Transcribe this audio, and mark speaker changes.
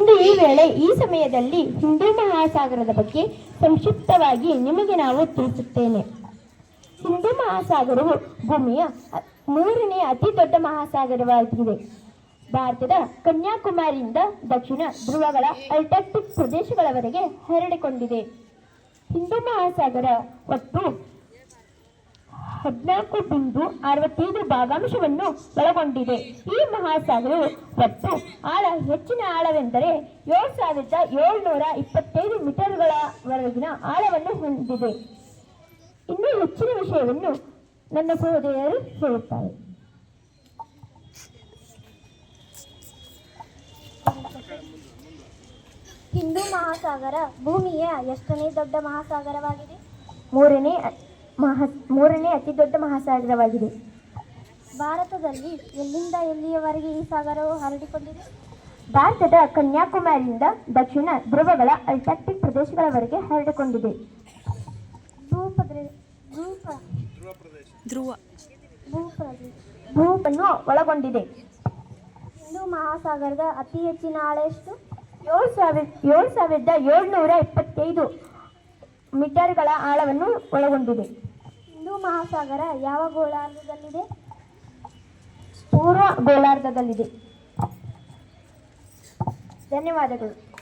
Speaker 1: ಇಂದು ಈ ವೇಳೆ ಈ ಸಮಯದಲ್ಲಿ ಹಿಂದೂ ಮಹಾಸಾಗರದ ಬಗ್ಗೆ ಸಂಕ್ಷಿಪ್ತವಾಗಿ ನಿಮಗೆ ನಾವು ತಿಳಿಸುತ್ತೇನೆ. ಹಿಂದೂ ಮಹಾಸಾಗರವು ಭೂಮಿಯ ಮೂರನೇ ಅತಿ ದೊಡ್ಡ ಮಹಾಸಾಗರವಾಗಿದೆ. ಭಾರತದ ಕನ್ಯಾಕುಮಾರಿಯಿಂದ ದಕ್ಷಿಣ ಧ್ರುವಗಳ ಅಲ್ಟಾಕ್ಟಿಕ್ ಪ್ರದೇಶಗಳವರೆಗೆ ಹರಡಿಕೊಂಡಿದೆ. ಹಿಂದೂ ಮಹಾಸಾಗರ ಒಟ್ಟು ಹದಿನಾಲ್ಕು ಬಿಂದು ಅರವತ್ತೈದು ಭಾಗಾಂಶವನ್ನು ಒಳಗೊಂಡಿದೆ. ಈ ಮಹಾಸಾಗರವು ಒಟ್ಟು ಆಳ ಹೆಚ್ಚಿನ ಆಳವೆಂದರೆ ಏಳು ಸಾವಿರದ ಏಳ್ನೂರ ಇಪ್ಪತ್ತೈದು ಮೀಟರ್ಗಳವರೆಗಿನ ಆಳವನ್ನು ಹೊಂದಿದೆ. ಇನ್ನೂ ಹೆಚ್ಚಿನ ವಿಷಯವನ್ನು ನನ್ನ ಸಹೋದರಿಯರು ಹೇಳುತ್ತಾರೆ.
Speaker 2: ಹಿಂದೂ ಮಹಾಸಾಗರ ಭೂಮಿಯ ಎಷ್ಟನೇ ದೊಡ್ಡ ಮಹಾಸಾಗರವಾಗಿದೆ?
Speaker 1: ಮೂರನೇ ಮಹಾ ಮೂರನೇ ಅತಿ ದೊಡ್ಡ ಮಹಾಸಾಗರವಾಗಿದೆ.
Speaker 2: ಭಾರತದಲ್ಲಿ ಎಲ್ಲಿಂದ ಎಲ್ಲಿಯವರೆಗೆ ಈ ಸಾಗರವು ಹರಡಿಕೊಂಡಿದೆ?
Speaker 1: ಭಾರತದ ಕನ್ಯಾಕುಮಾರಿಯಿಂದ ದಕ್ಷಿಣ ಧ್ರುವಗಳ ಅಲ್ಟಾಕ್ಟಿಕ್ ಪ್ರದೇಶಗಳವರೆಗೆ ಹರಡಿಕೊಂಡಿದೆ.
Speaker 2: ಭೂಪನ್ನು ಭೂಪ
Speaker 3: ಧ್ರುವ.
Speaker 2: ಭೂಪ್ರದೇಶ
Speaker 1: ಭೂವನ್ನು ಒಳಗೊಂಡಿದೆ.
Speaker 2: ಹಿಂದೂ ಮಹಾಸಾಗರದ ಅತಿ ಹೆಚ್ಚಿನ ಆಳ ಎಷ್ಟು?
Speaker 1: ಏಳು ಸಾವಿರ ಏಳು ಸಾವಿರದ ಏಳ್ನೂರ ಇಪ್ಪತ್ತೈದು. ಮೀಟರ್ಗಳ ಆಳವನ್ನು ಒಳಗೊಂಡಿದೆ.
Speaker 2: ಹಿಂದೂ ಮಹಾಸಾಗರ ಯಾವ ಗೋಳಾರ್ಧದಲ್ಲಿದೆ?
Speaker 1: ಪೂರ್ವ ಗೋಳಾರ್ಧದಲ್ಲಿದೆ. ಧನ್ಯವಾದಗಳು.